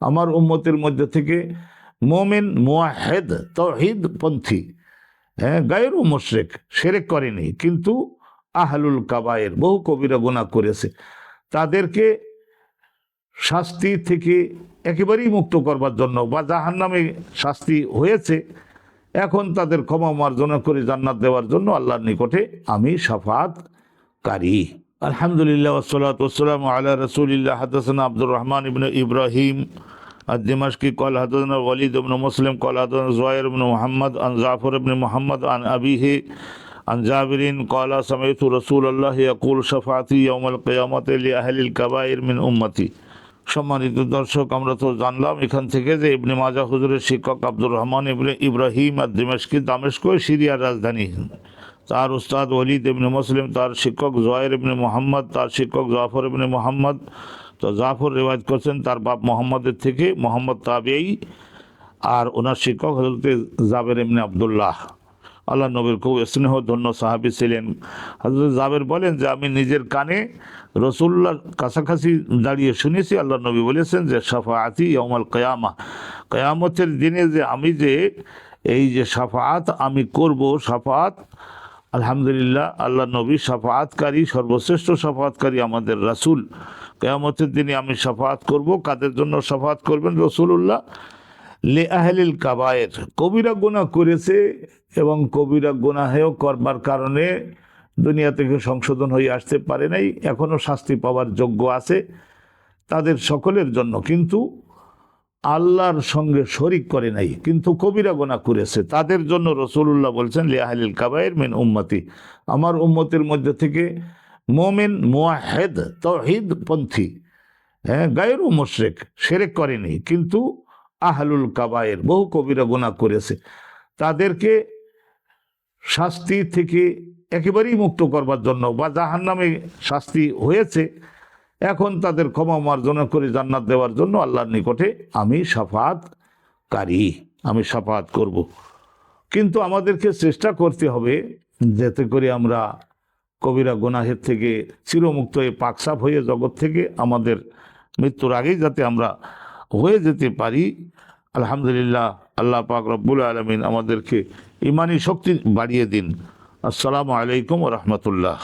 আমার উম্মতের মধ্যে থেকে মোমেন মোয়াহেদ তহিদ পন্থী হ্যাঁ গায়ের মুশরেক, সেরেক করেনি। কিন্তু আহলুল কাবায়ের বহু কবিরা গুনাহ করেছে। তাদেরকে শাস্তি থেকে একেবারেই মুক্ত করবার জন্য বা জাহান নামে শাস্তি হয়েছে, এখন তাদের ক্ষমা মার্জনা করে জান্নাত দেওয়ার জন্য আল্লাহর নিকটে আমি সাফাত কারি। আলহামদুলিল্লাহ ওসলাত ওসালাম আল্লাহ রসুলিল্লাহ, হাদাসনা আব্দুর রহমান ইবন ইব্রাহিম الدمشقي قال حدثنا وليد بن مسلم قال حدثنا زهير بن محمد عن جعفر بن محمد عن أبيه عن جابر قال سمعت رسول الله يقول شفاعتي يوم القيامة لأهل الكبائر من أمتي সম্মানিত দর্শক আমরা তো জানলাম এখান থেকে যে ইবনে মাজা হুজুরের শিক্ষক আব্দুর রহমান ইবনে ইব্রাহিম আর দিমেশকি দামেস্ক সিরিয়ার রাজধানী তার উস্তাদ ওলিদ ইবনে মুসলিম তার শিক্ষক জয়ের ইবনে মোহাম্মদ তার শিক্ষক জাফর ইবনে মোহাম্মদ তো জাফর রেওয়াজ করছেন, তার বাপ মোহাম্মদের থেকে, মোহাম্মদ তাবেই আর ওনার শিক্ষক হজরতে জাবের এমনি আবদুল্লাহ। আল্লাহ নবীর খুব স্নেহ, ধন্য সাহাবি ছিলেন। হজরত জাবের বলেন যে, আমি নিজের কানে রসুল্লার কাছাকাছি দাঁড়িয়ে শুনেছি আল্লাহ নবী বলেছেন যে সাফাআতি ইয়মাল কয়ামা। কয়ামতের দিনে যে আমি যে, এই যে সাফাত আমি করব সাফাত আলহামদুলিল্লাহ আল্লাহ নবী সাফাতকারী সর্বশ্রেষ্ঠ সাফাতকারী আমাদের রাসূল। কেয়ামতের দিনে আমি সাফাত করব। কাদের জন্য সাফাত করবেন? রসুল্লাহ লে আহলিল কাবায়ের। কবিরা গুনাহ করেছে এবং কবিরা গুনাহেও করবার কারণে দুনিয়া থেকে সংশোধন হয়ে আসতে পারে নাই। এখনও শাস্তি পাওয়ার যোগ্য আছে তাদের সকলের জন্য। কিন্তু আল্লাহর সঙ্গে শরিক করে নাই। কিন্তু কবিরা গোনা করেছে। তাদের জন্য রসুল্লাহ বলছেন লিয়াহালিল কাবায়ের মেন উম্মতি। আমার উম্মতের মধ্যে থেকে মোমেন মোয়াহেদ তহিদ পন্থী হ্যাঁ গায়ের মুশরেক, সেরেক করেনি, কিন্তু আহলুল কাবায়ের বহু কবিরা গুনাহ করেছে তাদেরকে শাস্তি থেকে একেবারেই মুক্ত করবার জন্য বা জাহান নামে শাস্তি হয়েছে, এখন তাদের ক্ষমা মার্জনা করে জান্নাত দেওয়ার জন্য আল্লাহর নিকটে আমি সাফাত কারি, আমি সাফাত করব। কিন্তু আমাদেরকে চেষ্টা করতে হবে, যাতে করে আমরা কবিরা গোনাহের থেকে চিরমুক্ত হয়ে পাকসাপ হয়ে জগৎ থেকে আমাদের মৃত্যুর আগেই যাতে আমরা হয়ে যেতে পারি। আলহামদুলিল্লাহ, আল্লাহ পাক রব্বুল আলমিন আমাদেরকে ইমানি শক্তি বাড়িয়ে দিন। আসসালামু আলাইকুম রহমতুল্লাহ।